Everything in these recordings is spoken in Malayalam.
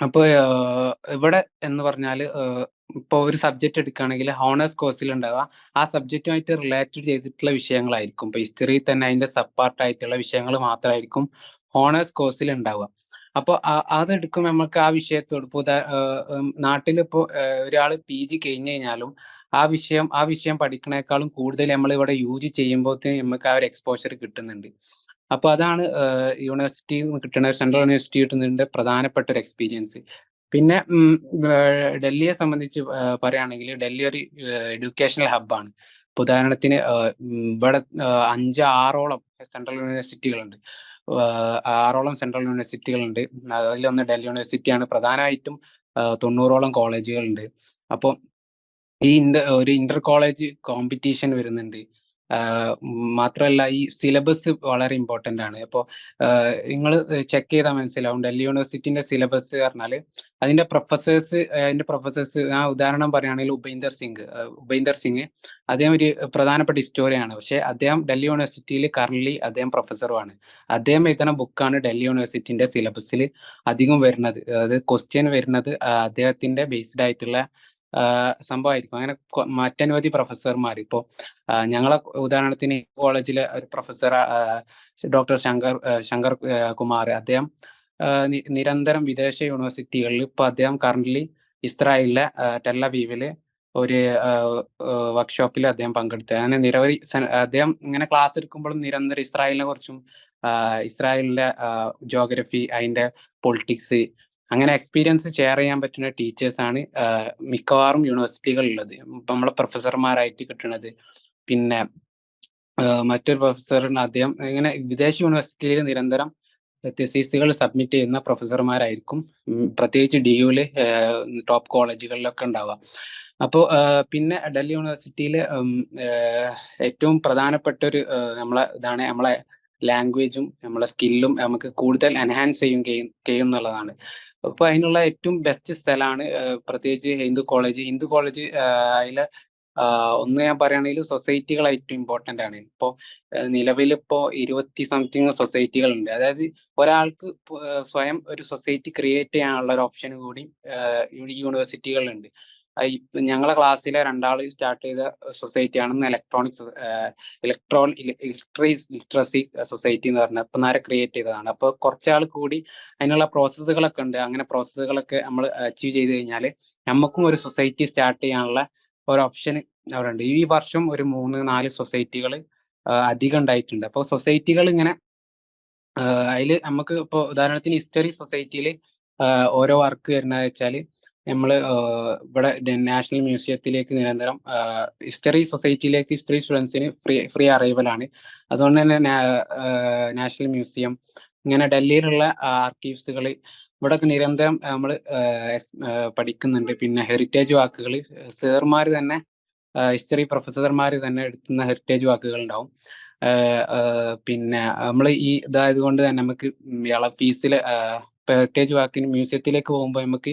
അപ്പൊ ഏഹ്, ഇവിടെ എന്ന് പറഞ്ഞാൽ ഇപ്പോൾ ഇപ്പൊ ഒരു സബ്ജക്റ്റ് എടുക്കുകയാണെങ്കിൽ ഹോണേഴ്സ് കോഴ്സിൽ ഉണ്ടാവുക ആ സബ്ജക്റ്റുമായിട്ട് റിലേറ്റഡ് ചെയ്തിട്ടുള്ള വിഷയങ്ങളായിരിക്കും. ഇപ്പൊ ഹിസ്റ്ററി തന്നെ അതിന്റെ സബ് പാർട്ട് ആയിട്ടുള്ള വിഷയങ്ങൾ മാത്രമായിരിക്കും ഹോണേഴ്സ് കോഴ്സിൽ ഉണ്ടാവുക. അപ്പോൾ അതെടുക്കും നമുക്ക് ആ വിഷയത്തോട് ഇപ്പൊ നാട്ടിലിപ്പോൾ ഒരാൾ പി നാട്ടിലിപ്പോ കഴിഞ്ഞു കഴിഞ്ഞാലും ആ വിഷയം ആ വിഷയം പഠിക്കണേക്കാളും കൂടുതൽ നമ്മൾ ഇവിടെ യൂസ് ചെയ്യുമ്പോഴത്തേക്ക് നമുക്ക് ആ ഒരു എക്സ്പോഷർ കിട്ടുന്നുണ്ട്. അപ്പൊ അതാണ് യൂണിവേഴ്സിറ്റിയിൽ നിന്ന് കിട്ടുന്ന സെൻട്രൽ യൂണിവേഴ്സിറ്റി കിട്ടുന്നതിന്റെ പ്രധാനപ്പെട്ട ഒരു എക്സ്പീരിയൻസ്. പിന്നെ ഡൽഹിയെ സംബന്ധിച്ച് പറയുകയാണെങ്കിൽ ഡൽഹി ഒരു എഡ്യൂക്കേഷണൽ ഹബ്ബാണ്. ഇപ്പൊ ഉദാഹരണത്തിന് ഇവിടെ അഞ്ച് ആറോളം സെൻട്രൽ യൂണിവേഴ്സിറ്റികളുണ്ട്. ആറോളം 6ഓളം സെൻട്രൽ യൂണിവേഴ്സിറ്റികളുണ്ട്. അതിലൊന്ന് ഡൽഹി യൂണിവേഴ്സിറ്റിയാണ്. പ്രധാനമായിട്ടും തൊണ്ണൂറോളം 90ഓളം കോളേജുകളുണ്ട്. അപ്പോൾ ഈ ഇന്റർ ഒരു ഇന്റർ കോളേജ് കോമ്പറ്റീഷൻ വരുന്നുണ്ട്. മാത്രമല്ല ഈ സിലബസ് വളരെ ഇമ്പോർട്ടന്റ് ആണ്. അപ്പോൾ നിങ്ങൾ ചെക്ക് ചെയ്താൽ മനസ്സിലാവും. ഡൽഹി യൂണിവേഴ്സിറ്റിന്റെ സിലബസ് പറഞ്ഞാൽ അതിന്റെ പ്രൊഫസേഴ്സ് അതിന്റെ പ്രൊഫസേഴ്സ് ആ ഉദാഹരണം പറയുകയാണെങ്കിൽ ഉപേന്ദർ സിംഗ് ഉപേന്ദർ സിംഗ് അദ്ദേഹം ഒരു പ്രധാനപ്പെട്ട ഹിസ്റ്റോറിയാണ്. പക്ഷേ അദ്ദേഹം ഡൽഹി യൂണിവേഴ്സിറ്റിയിൽ കറന്റ്ലി അദ്ദേഹം പ്രൊഫസറുമാണ്. അദ്ദേഹം എഴുതുന്ന ബുക്കാണ് ഡൽഹി യൂണിവേഴ്സിറ്റിന്റെ സിലബസിൽ അധികം വരുന്നത്. അത് ക്വസ്റ്റ്യൻ വരുന്നത് അദ്ദേഹത്തിന്റെ ബേസ്ഡ് ആയിട്ടുള്ള സംഭവമായിരിക്കും. അങ്ങനെ മറ്റനവധി പ്രൊഫസർമാർ ഇപ്പോൾ ഞങ്ങളെ ഉദാഹരണത്തിന് കോളേജിലെ ഒരു പ്രൊഫസർ ഡോക്ടർ ശങ്കർ ശങ്കർ കുമാർ അദ്ദേഹം നിരന്തരം വിദേശ യൂണിവേഴ്സിറ്റികളിൽ ഇപ്പൊ അദ്ദേഹം കറന്റ്ലി ഇസ്രായേലിലെ ടെല്ലവീവിൽ ഒരു വർക്ക്ഷോപ്പിൽ അദ്ദേഹം പങ്കെടുത്തു. അങ്ങനെ നിരവധി അദ്ദേഹം ഇങ്ങനെ ക്ലാസ് എടുക്കുമ്പോഴും നിരന്തരം ഇസ്രായേലിനെ കുറിച്ചും ഇസ്രായേലിന്റെ ജോഗ്രഫി അതിന്റെ പൊളിറ്റിക്സ് അങ്ങനെ എക്സ്പീരിയൻസ് ഷെയർ ചെയ്യാൻ പറ്റുന്ന ടീച്ചേഴ്സാണ് മിക്കവാറും യൂണിവേഴ്സിറ്റികളിലുള്ളത്. ഇപ്പം നമ്മളെ പ്രൊഫസർമാരായിട്ട് കിട്ടുന്നത്. പിന്നെ മറ്റൊരു പ്രൊഫസറിന് അദ്ദേഹം ഇങ്ങനെ വിദേശ യൂണിവേഴ്സിറ്റിയിൽ നിരന്തരം തെസീസുകൾ സബ്മിറ്റ് ചെയ്യുന്ന പ്രൊഫസർമാരായിരിക്കും പ്രത്യേകിച്ച് ഡി യുവിൽ ടോപ്പ് കോളേജുകളിലൊക്കെ ഉണ്ടാവുക. അപ്പോൾ പിന്നെ ഡൽഹി യൂണിവേഴ്സിറ്റിയിൽ ഏറ്റവും പ്രധാനപ്പെട്ട ഒരു നമ്മളെ ഇതാണ് നമ്മളെ ലാംഗ്വേജും നമ്മളെ സ്കില്ലും നമുക്ക് കൂടുതൽ എൻഹാൻസ് ചെയ്യും ചെയ്യും എന്നുള്ളതാണ്. അപ്പൊ അതിനുള്ള ഏറ്റവും ബെസ്റ്റ് സ്ഥലമാണ് പ്രത്യേകിച്ച് ഹിന്ദു കോളേജ്. ഹിന്ദു കോളേജ് ആഹ് ഒന്ന് ഞാൻ പറയുകയാണെങ്കിൽ സൊസൈറ്റികൾ ഏറ്റവും ഇമ്പോർട്ടന്റ് ആണ്. ഇപ്പോൾ നിലവിൽ ഇപ്പോ ഇരുപത്തി സംതിങ് സൊസൈറ്റികൾ ഉണ്ട്. അതായത് ഒരാൾക്ക് സ്വയം ഒരു സൊസൈറ്റി ക്രിയേറ്റ് ചെയ്യാനുള്ള ഒരു ഓപ്ഷൻ കൂടി ഏഹ്, ഞങ്ങളെ ക്ലാസ്സിലെ രണ്ടാൾ സ്റ്റാർട്ട് ചെയ്ത സൊസൈറ്റിയാണ് electronics electron electrics literacy society എന്ന് പറഞ്ഞ ഇപ്പം നേരെ ക്രിയേറ്റ് ചെയ്തതാണ്. അപ്പോൾ കുറച്ചാൾ കൂടി അതിനുള്ള പ്രോസസ്സുകളൊക്കെ ഉണ്ട്. അങ്ങനെ പ്രോസസ്സുകളൊക്കെ നമ്മൾ അച്ചീവ് ചെയ്ത് കഴിഞ്ഞാൽ നമുക്കും ഒരു സൊസൈറ്റി സ്റ്റാർട്ട് ചെയ്യാനുള്ള ഒരു ഓപ്ഷൻ അവിടെ ഉണ്ട്. ഈ വർഷം ഒരു മൂന്ന് നാല് സൊസൈറ്റികൾ അധികം ഉണ്ടായിട്ടുണ്ട്. അപ്പോൾ സൊസൈറ്റികൾ ഇങ്ങനെ അതിൽ നമുക്ക് ഇപ്പോൾ ഉദാഹരണത്തിന് ഹിസ്റ്ററി സൊസൈറ്റിയിൽ ഓരോ വർക്ക് വരുന്നത് വെച്ചാൽ നമ്മൾ ഇവിടെ നാഷണൽ മ്യൂസിയത്തിലേക്ക് നിരന്തരം ഹിസ്റ്ററി സൊസൈറ്റിയിലേക്ക് ഹിസ്റ്ററി സ്റ്റുഡൻസിന് ഫ്രീ ഫ്രീ ആണ്. അതുകൊണ്ട് തന്നെ നാഷണൽ മ്യൂസിയം ഇങ്ങനെ ഡൽഹിയിലുള്ള ആർക്കീവ്സുകൾ ഇവിടെ നിരന്തരം നമ്മൾ പഠിക്കുന്നുണ്ട്. പിന്നെ ഹെറിറ്റേജ് വാക്കുകൾ സേർമാർ തന്നെ ഹിസ്റ്ററി പ്രൊഫസർമാർ തന്നെ എടുക്കുന്ന ഹെറിറ്റേജ് വാക്കുകൾ ഉണ്ടാവും. പിന്നെ നമ്മൾ ഈ ഇതായത് കൊണ്ട് തന്നെ നമുക്ക് ഫീസിൽ ഹെറിറ്റേജ് വാക്കിന് മ്യൂസിയത്തിലേക്ക് പോകുമ്പോൾ നമുക്ക്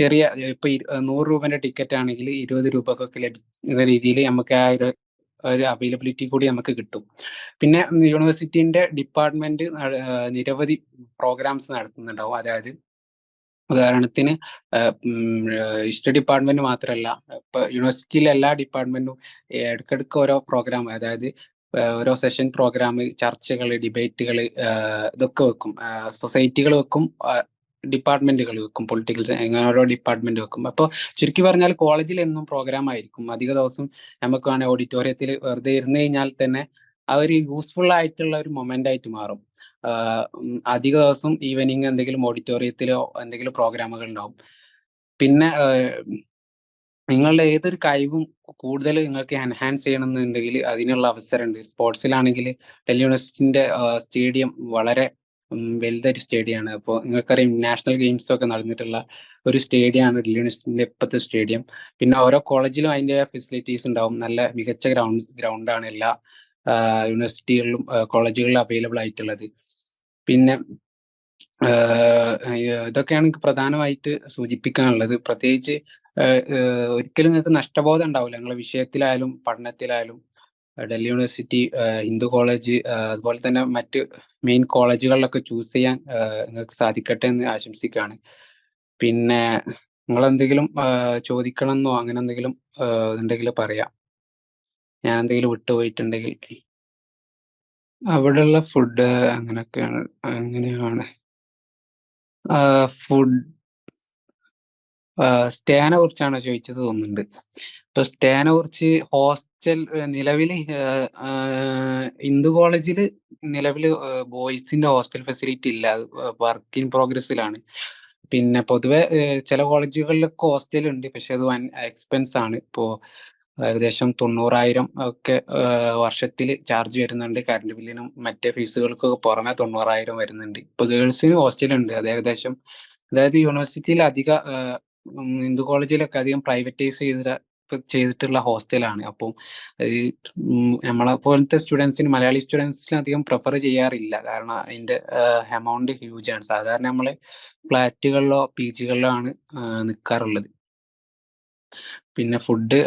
ചെറിയ ഇപ്പൊ നൂറ് രൂപന്റെ ടിക്കറ്റ് ആണെങ്കിൽ ഇരുപത് രൂപക്കൊക്കെ ലഭിക്കുന്ന രീതിയിൽ നമുക്ക് ആ ഒരു ഒരു അവൈലബിലിറ്റി കൂടി നമുക്ക് കിട്ടും. പിന്നെ യൂണിവേഴ്സിറ്റിന്റെ ഡിപ്പാർട്ട്മെന്റ് നിരവധി പ്രോഗ്രാംസ് നടത്തുന്നുണ്ടാവും. അതായത് ഉദാഹരണത്തിന് ഹിസ്റ്ററി ഡിപ്പാർട്ട്മെന്റ് മാത്രമല്ല ഇപ്പൊ യൂണിവേഴ്സിറ്റിയിലെ എല്ലാ ഡിപ്പാർട്ട്മെന്റും ഇടയ്ക്കിടയ്ക്ക് ഓരോ പ്രോഗ്രാം അതായത് ഓരോ സെഷൻ പ്രോഗ്രാം ചർച്ചകൾ ഡിബേറ്റുകൾ ഇതൊക്കെ വെക്കും. സൊസൈറ്റികൾ വെക്കും ഡിപ്പാർട്ട്മെന്റുകൾ വെക്കും പൊളിറ്റിക്കൽ അങ്ങനെ ഓരോ ഡിപ്പാർട്ട്മെന്റ് വെക്കും. അപ്പോൾ ചുരുക്കി പറഞ്ഞാൽ കോളേജിൽ എന്നും പ്രോഗ്രാം ആയിരിക്കും. അധിക ദിവസം നമുക്ക് വേണേൽ ഓഡിറ്റോറിയത്തിൽ വെറുതെ ഇരുന്ന് കഴിഞ്ഞാൽ തന്നെ ആ ഒരു യൂസ്ഫുൾ ആയിട്ടുള്ള ഒരു മൊമെന്റ് ആയിട്ട് മാറും. അധിക ദിവസം ഈവനിങ് എന്തെങ്കിലും ഓഡിറ്റോറിയത്തിലോ എന്തെങ്കിലും പ്രോഗ്രാമുകൾ ഉണ്ടാവും. പിന്നെ നിങ്ങളുടെ ഏതൊരു കഴിവും കൂടുതൽ നിങ്ങൾക്ക് എൻഹാൻസ് ചെയ്യണമെന്നുണ്ടെങ്കിൽ അതിനുള്ള അവസരമുണ്ട്. സ്പോർട്സിലാണെങ്കിൽ ഡൽഹി യൂണിവേഴ്സിറ്റിന്റെ സ്റ്റേഡിയം വളരെ വലുതൊരു സ്റ്റേഡിയമാണ്. അപ്പോൾ നിങ്ങൾക്കറിയാം നാഷണൽ ഗെയിംസ് ഒക്കെ നടന്നിട്ടുള്ള ഒരു സ്റ്റേഡിയമാണ് ഡൽഹി യൂണിവേഴ്സിറ്റിന്റെ ഇപ്പോഴത്തെ സ്റ്റേഡിയം. പിന്നെ ഓരോ കോളേജിലും അതിന്റെ ഫെസിലിറ്റീസ് ഉണ്ടാവും. നല്ല മികച്ച ഗ്രൗണ്ട് ഗ്രൗണ്ടാണ് എല്ലാ യൂണിവേഴ്സിറ്റികളിലും കോളേജുകളിലും അവൈലബിൾ ആയിട്ടുള്ളത്. പിന്നെ ഇതൊക്കെയാണ് പ്രധാനമായിട്ട് സൂചിപ്പിക്കാനുള്ളത്. പ്രത്യേകിച്ച് ഒരിക്കലും നിങ്ങൾക്ക് നഷ്ടബോധം ഉണ്ടാവില്ല നിങ്ങളെ വിഷയത്തിലായാലും പഠനത്തിലായാലും ഡൽഹി യൂണിവേഴ്സിറ്റി ഹിന്ദു കോളേജ് അതുപോലെ തന്നെ മറ്റ് മെയിൻ കോളേജുകളിലൊക്കെ ചൂസ് ചെയ്യാൻ നിങ്ങൾക്ക് സാധിക്കട്ടെ എന്ന് ആശംസിക്കുകയാണ്. പിന്നെ നിങ്ങൾ എന്തെങ്കിലും ചോദിക്കണമെന്നോ അങ്ങനെ എന്തെങ്കിലും ഉണ്ടെങ്കിൽ പറയാം. ഞാൻ എന്തെങ്കിലും വിട്ടുപോയിട്ടുണ്ടെങ്കിൽ. അവിടെയുള്ള ഫുഡ് അങ്ങനെയൊക്കെയാണ് അങ്ങനെയാണ്. ഫുഡ് സ്റ്റേനെ കുറിച്ചാണ് ചോദിച്ചത് തോന്നുന്നുണ്ട്. ഇപ്പൊ സ്റ്റേനെ കുറിച്ച് ഹോസ്റ്റൽ നിലവിൽ ഹിന്ദു കോളേജിൽ നിലവിൽ ബോയ്സിന്റെ ഹോസ്റ്റൽ ഫെസിലിറ്റി ഇല്ല. വർക്ക് ഇൻ പ്രോഗ്രസ്സിലാണ് പിന്നെ പൊതുവെ ചില കോളേജുകളിലൊക്കെ ഹോസ്റ്റൽ ഉണ്ട്. പക്ഷെ അത് വൻ എക്സ്പെൻസ് ആണ്. ഇപ്പോ ഏകദേശം തൊണ്ണൂറായിരം ഒക്കെ വർഷത്തിൽ ചാർജ് വരുന്നുണ്ട്. കറണ്ട് ബില്ലിനും മറ്റേ ഫീസുകൾക്കൊക്കെ പുറമെ തൊണ്ണൂറായിരം വരുന്നുണ്ട്. ഇപ്പൊ ഗേൾസിന് ഹോസ്റ്റൽ ഉണ്ട്. അത് ഏകദേശം അതായത് യൂണിവേഴ്സിറ്റിയിൽ അധിക ഹിന്ദു കോളേജിലൊക്കെ അധികം പ്രൈവറ്റൈസ് ചെയ്ത ചെയ്തിട്ടുള്ള ഹോസ്റ്റലാണ് അപ്പോൾ നമ്മളെ പോലത്തെ സ്റ്റുഡൻസിന് മലയാളി സ്റ്റുഡൻസിന് അധികം പ്രിഫർ ചെയ്യാറില്ല. കാരണം അതിന്റെ എമൗണ്ട് ഹ്യൂജ് ആണ്. സാധാരണ നമ്മൾ ഫ്ലാറ്റുകളിലോ പി ജികളിലോ ആണ് നിൽക്കാറുള്ളത് പിന്നെ ഫുഡ്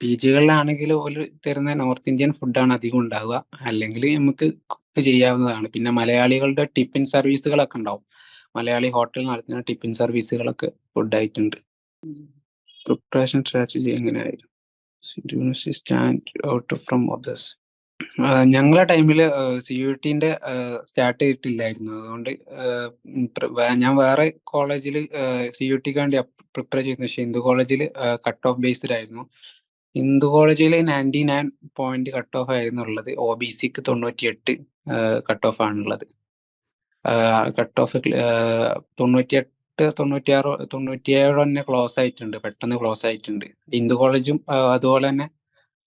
പി ജികളിലാണെങ്കിൽ ഒരു തരുന്ന നോർത്ത് ഇന്ത്യൻ ഫുഡാണ് അധികം ഉണ്ടാവുക. അല്ലെങ്കിൽ നമുക്ക് കുക്ക് ചെയ്യാവുന്നതാണ്. പിന്നെ മലയാളികളുടെ ടിഫിൻ സർവീസുകളൊക്കെ ഉണ്ടാവും. മലയാളി ഹോട്ടൽ നടത്തുന്ന ടിഫിൻ സർവീസുകളൊക്കെ ഫുഡ് ആയിട്ടുണ്ട്. പ്രിപ്പറേഷൻ സ്ട്രാറ്റജി എങ്ങനെയായിരുന്നു? സ്റ്റാൻഡ് ഔട്ട് ഫ്രം അതേഴ്സ് ഞങ്ങളെ ടൈമിൽ സി യു ടിന്റെ സ്റ്റാർട്ട് ചെയ്തിട്ടില്ലായിരുന്നു. അതുകൊണ്ട് ഞാൻ വേറെ കോളേജിൽ സി യു ടിക്ക് വേണ്ടി പ്രിപ്പയർ ചെയ്യുന്നു പക്ഷേ ഹിന്ദു കോളേജിൽ കട്ട് ഓഫ് ബേസ്ഡ് ആയിരുന്നു ഹിന്ദു കോളേജിൽ ninety nine point cut off ആയിരുന്നുള്ളത് O B സിക്ക് തൊണ്ണൂറ്റി എട്ട് കട്ട് ഓഫ് ആണുള്ളത്. കട്ട് ഓഫ് തൊണ്ണൂറ്റിയെട്ട് തൊണ്ണൂറ്റിയാറ് തൊണ്ണൂറ്റിയേഴ് തന്നെ ക്ലോസ് ആയിട്ടുണ്ട്. പെട്ടെന്ന് ക്ലോസ് ആയിട്ടുണ്ട്. ഹിന്ദു കോളേജും അതുപോലെ തന്നെ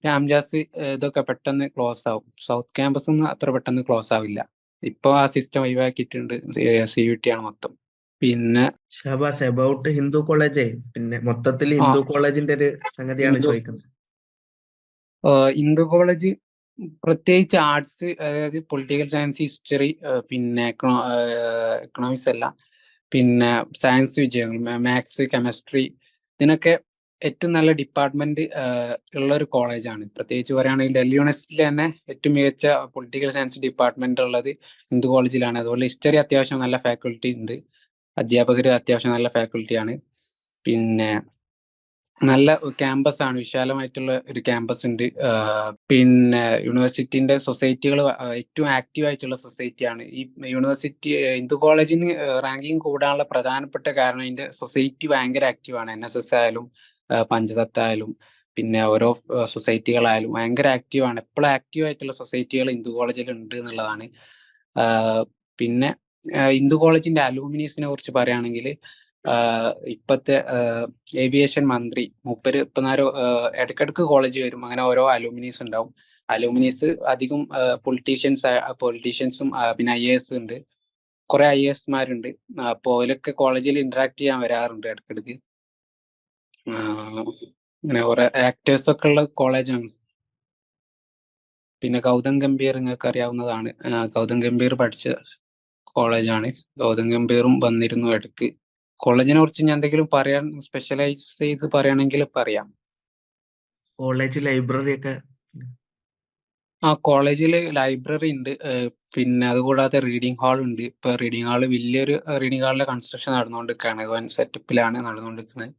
രാംജാസ് ഇതൊക്കെ പെട്ടെന്ന് ക്ലോസ് ആവും. സൗത്ത് ക്യാമ്പസ് ഒന്നും അത്ര പെട്ടെന്ന് ക്ലോസ് ആവില്ല. ഇപ്പൊ ആ സിസ്റ്റം ഒഴിവാക്കിയിട്ടുണ്ട്. സി യു ടി ആണ് മൊത്തം. പിന്നെ ഷാബാസ് അബൌട്ട് ഹിന്ദു കോളേജ് പിന്നെ മൊത്തത്തിൽ ഹിന്ദു കോളേജിന്റെ ഒരു സംഗതിയാണ് ചോദിക്കുന്നത്. ഹിന്ദു കോളേജ് പ്രത്യേകിച്ച് ആർട്സ് അതായത് പൊളിറ്റിക്കൽ സയൻസ് ഹിസ്റ്ററി പിന്നെ എക്കണോമിക്സ് അല്ല. പിന്നെ സയൻസ് വിജയങ്ങൾ മാത്സ് കെമിസ്ട്രി ഇതിനൊക്കെ ഏറ്റവും നല്ല ഡിപ്പാർട്ട്മെന്റ് ഉള്ള ഒരു കോളേജാണ് പ്രത്യേകിച്ച് പറയുകയാണെങ്കിൽ ഡൽഹി യൂണിവേഴ്സിറ്റിയിൽ തന്നെ ഏറ്റവും മികച്ച പൊളിറ്റിക്കൽ സയൻസ് ഡിപ്പാർട്ട്മെന്റ് ഉള്ളത് ഹിന്ദു കോളേജിലാണ് അതുപോലെ ഹിസ്റ്ററി അത്യാവശ്യം നല്ല ഫാക്കൽറ്റി ഉണ്ട്. അധ്യാപകർ അത്യാവശ്യം നല്ല ഫാക്കൽറ്റിയാണ് പിന്നെ നല്ല ക്യാമ്പസ് ആണ് വിശാലമായിട്ടുള്ള ഒരു ക്യാമ്പസ് ഉണ്ട് പിന്നെ യൂണിവേഴ്സിറ്റിന്റെ സൊസൈറ്റികൾ ഏറ്റവും ആക്റ്റീവ് ആയിട്ടുള്ള സൊസൈറ്റിയാണ്. ഈ യൂണിവേഴ്സിറ്റി ഹിന്ദു കോളേജിന് റാങ്കിങ് കൂടാനുള്ള പ്രധാനപ്പെട്ട കാരണം അതിന്റെ സൊസൈറ്റി ഭയങ്കര ആക്റ്റീവ് ആണ് എൻ എസ് എസ് ആയാലും പഞ്ചതത്തായാലും പിന്നെ ഓരോ സൊസൈറ്റികളായാലും ഭയങ്കര ആക്റ്റീവ് ആണ് എപ്പോഴും ആക്റ്റീവ് ആയിട്ടുള്ള സൊസൈറ്റികൾ ഹിന്ദു കോളേജിൽ ഉണ്ട് എന്നുള്ളതാണ്. പിന്നെ ഹിന്ദു കോളേജിന്റെ അലൂമിനീസിനെ കുറിച്ച് പറയുകയാണെങ്കിൽ ഇപ്പത്തെ ഏവിയേഷൻ മന്ത്രി മൂപ്പര് ഇപ്പൊ നേരം ഇടക്കിടക്ക് കോളേജ് വരും. അങ്ങനെ ഓരോ അലൂമിനീസ് ഉണ്ടാവും. അലൂമിനീസ് അധികം പൊളിറ്റീഷ്യൻസ് പൊളിറ്റീഷ്യൻസും പിന്നെ ഐ എസ് ഉണ്ട്. കുറെ ഐ എസ്മാരുണ്ട് അപ്പോൾ അതിലൊക്കെ കോളേജിൽ ഇന്ററാക്ട് ചെയ്യാൻ വരാറുണ്ട് ഇടക്കിടക്ക്. അങ്ങനെ കുറെ ആക്ടേഴ്സ് ഒക്കെ ഉള്ള കോളേജാണ് പിന്നെ ഗൗതം ഗംഭീർ നിങ്ങൾക്ക് അറിയാവുന്നതാണ്. ഗൗതം ഗംഭീർ പഠിച്ച കോളേജാണ് ഗൗതം ഗംഭീറും വന്നിരുന്നു ഇടയ്ക്ക് കോളേജിനെ കുറിച്ച് ഞാൻ എന്തെങ്കിലും പറയാൻ സ്പെഷ്യലൈസ് ചെയ്ത് പറയുകയാണെങ്കിൽ പറയാം. കോളേജ് ലൈബ്രറി ഒക്കെ? ആ കോളേജിൽ ലൈബ്രറി ഉണ്ട്. പിന്നെ അതുകൂടാതെ റീഡിംഗ് ഹാൾ ഉണ്ട്. ഇപ്പൊ റീഡിംഗ് ഹാൾ വലിയൊരു റീഡിംഗ് ഹാളിന്റെ കൺസ്ട്രക്ഷൻ നടന്നുകൊണ്ടിരിക്കുകയാണ്. വൻ സെറ്റപ്പിലാണ് നടന്നുകൊണ്ടിരിക്കുന്നത്.